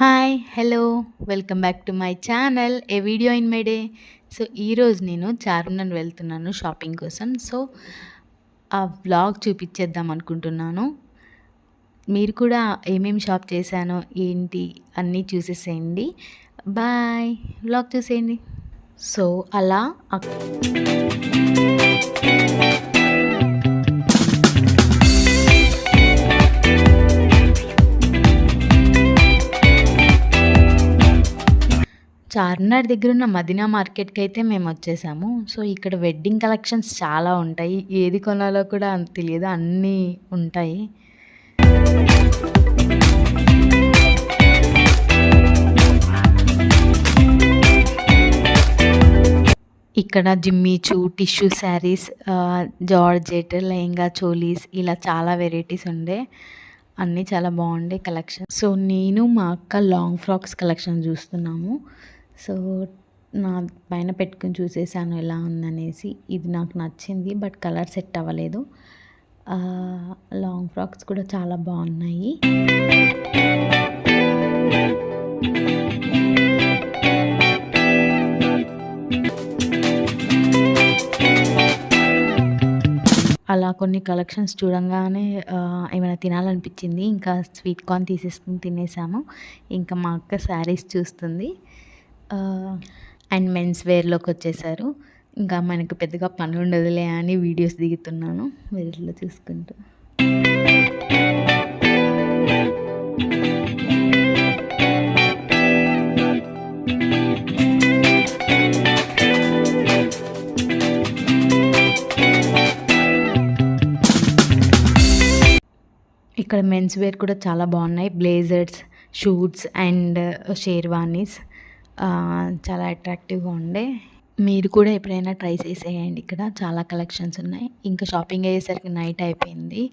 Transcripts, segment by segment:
Hi hello welcome back to my channel a video in my day so ఈరోజు నేను చార్మినార్ వెళ్తున్నాను shopping కోసం. So ఆ వ్లాగ్ చూపించేద్దాం అనుకుంటున్నాను. మీరు కూడా ఏమేమి షాప్ చేశానో ఏంటి అన్నీ చూసేసేయండి. బాయ్ వ్లాగ్ చూసేయండి. సో అలా చార్మినార్ దగ్గర ఉన్న మదీనా మార్కెట్కి అయితే మేము వచ్చేసాము సో ఇక్కడ వెడ్డింగ్ కలెక్షన్స్ చాలా ఉంటాయి. ఏది కొనాలో కూడా అంత తెలియదు. అన్నీ ఉంటాయి. ఇక్కడ Jimmy Choo tissue saris georgette lehenga cholis ఇలా చాలా వెరైటీస్ ఉండే. అన్నీ చాలా బాగుండే కలెక్షన్. సో నేను మా అక్క లాంగ్ ఫ్రాక్స్ కలెక్షన్ చూస్తున్నాము. సో నా పైన పెట్టుకుని చూసేసాను ఎలా ఉందనేసి. ఇది నాకు నచ్చింది బట్ కలర్ సెట్ అవ్వలేదు. లాంగ్ ఫ్రాక్స్ కూడా చాలా బాగున్నాయి. అలా కొన్ని కలెక్షన్స్ చూడంగానే ఏమైనా తినాలనిపించింది. ఇంకా స్వీట్ కార్న్ తీసేసుకుని తినేసాము. ఇంకా మా అక్క శారీస్ చూస్తుంది. అండ్ మెన్స్ వేర్లోకి వచ్చేసారు. ఇంకా మనకు పెద్దగా పని ఉండదులే అని వీడియోస్ దిగుతున్నాను. వీటిలో చూసుకుంటూ. ఇక్కడ మెన్స్ వేర్ కూడా చాలా బాగున్నాయి. Blazers suits and sherwanis. చాలా అట్రాక్టివ్గా ఉండే. మీరు కూడా ఎప్పుడైనా ట్రై చేసేయండి. ఇక్కడ చాలా కలెక్షన్స్ ఉన్నాయి. ఇంకా షాపింగ్ అయ్యేసరికి నైట్ అయిపోయింది.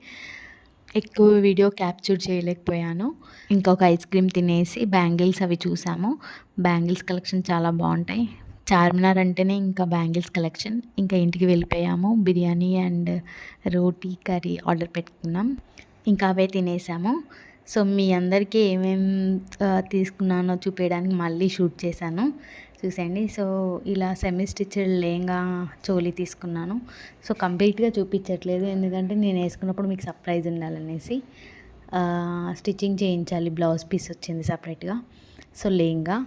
ఎక్కువ వీడియో క్యాప్చర్ చేయలేకపోయాను. ఇంకొక ఐస్ క్రీమ్ తినేసి బ్యాంగిల్స్ అవి చూసాము. బ్యాంగిల్స్ కలెక్షన్ చాలా బాగుంటాయి. చార్మినార్ అంటేనే ఇంకా బ్యాంగిల్స్ కలెక్షన్ ఇంకా ఇంటికి వెళ్ళిపోయాము. Biryani and roti curry order పెట్టుకున్నాం. ఇంకా అవే తినేసాము. సో మీ అందరికీ ఏమేమి తీసుకున్నానో చూపించడానికి మళ్ళీ షూట్ చేశాను. చూసండి సో ఇలా సెమీ స్టిచ్డ్ లేంగా చోలీ తీసుకున్నాను. సో కంప్లీట్గా చూపించట్లేదు. ఎందుకంటే నేను వేసుకున్నప్పుడు మీకు సర్ప్రైజ్ ఉండాలనేసి స్టిచ్చింగ్ చేయించాలి. బ్లౌజ్ పీస్ వచ్చింది సపరేట్గా సో లేంగా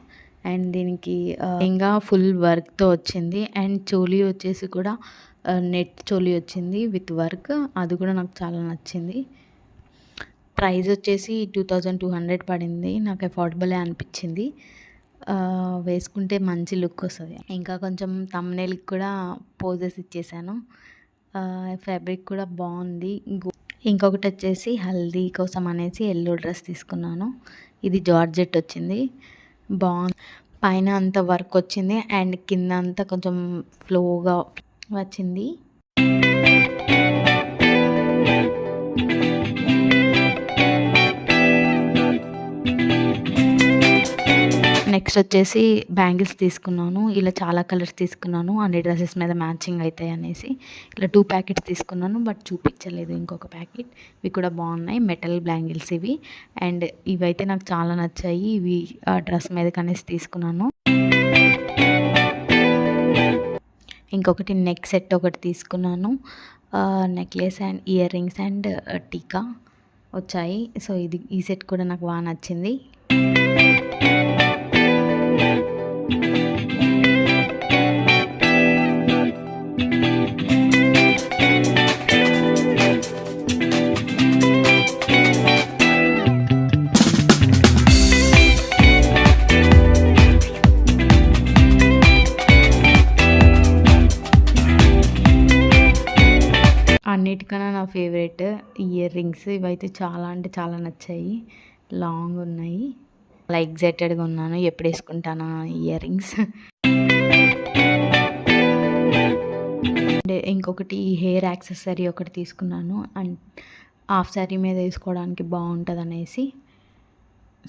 అండ్ దీనికి లేంగా ఫుల్ వర్క్తో వచ్చింది. అండ్ చోలీ వచ్చేసి కూడా నెట్ చోలీ వచ్చింది విత్ వర్క్. అది కూడా నాకు చాలా నచ్చింది. ప్రైస్ వచ్చేసి టూ థౌజండ్ టూ హండ్రెడ్ పడింది. నాకు అఫోర్డబులే అనిపించింది. వేసుకుంటే మంచి లుక్ వస్తుంది. ఇంకా కొంచెం తమ్నేల్కి కూడా పోజెస్ ఇచ్చేసాను. ఫ్యాబ్రిక్ కూడా బాగుంది. ఇంకొకటి వచ్చేసి హల్దీ కోసం అనేసి ఎల్లో డ్రెస్ తీసుకున్నాను. ఇది జార్జెట్ వచ్చింది. బాగుంది పైన అంత వర్క్ వచ్చింది. అండ్ కింద అంతా కొంచెం ఫ్లోగా వచ్చింది. నెక్స్ట్ వచ్చేసి బ్యాంగిల్స్ తీసుకున్నాను. ఇలా చాలా కలర్స్ తీసుకున్నాను. అన్ని డ్రెస్సెస్ మీద మ్యాచింగ్ అవుతాయి అనేసి ఇలా టూ ప్యాకెట్స్ తీసుకున్నాను. బట్ చూపించలేదు ఇంకొక ప్యాకెట్. ఇవి కూడా బాగున్నాయి. మెటల్ బ్యాంగిల్స్ ఇవి. అండ్ ఇవైతే నాకు చాలా నచ్చాయి. ఇవి డ్రెస్ మీద కనేసి తీసుకున్నాను. ఇంకొకటి నెక్ సెట్ ఒకటి తీసుకున్నాను. Necklace and earrings and tikka వచ్చాయి. సో ఇది ఈ సెట్ కూడా నాకు బాగా నచ్చింది. అన్నిటికన్నా నా ఫేవరెట్ ఇయర్ రింగ్స్ ఇవైతే చాలా అంటే చాలా నచ్చాయి. లాంగ్ ఉన్నాయి. అలా ఎగ్జైటెడ్గా ఉన్నాను. ఎప్పుడు వేసుకుంటానా ఇయర్ రింగ్స్? ఇంకొకటి హెయిర్ యాక్సెసరీ ఒకటి తీసుకున్నాను. అండ్ హాఫ్ శారీ మీద వేసుకోవడానికి బాగుంటుంది అనేసి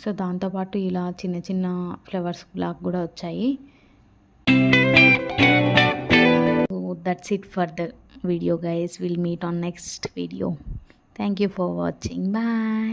సో దాంతోపాటు ఇలా చిన్న చిన్న ఫ్లవర్స్ బ్లాక్ కూడా వచ్చాయి. That's it for the video guys. We'll meet on next video. Thank you for watching. Bye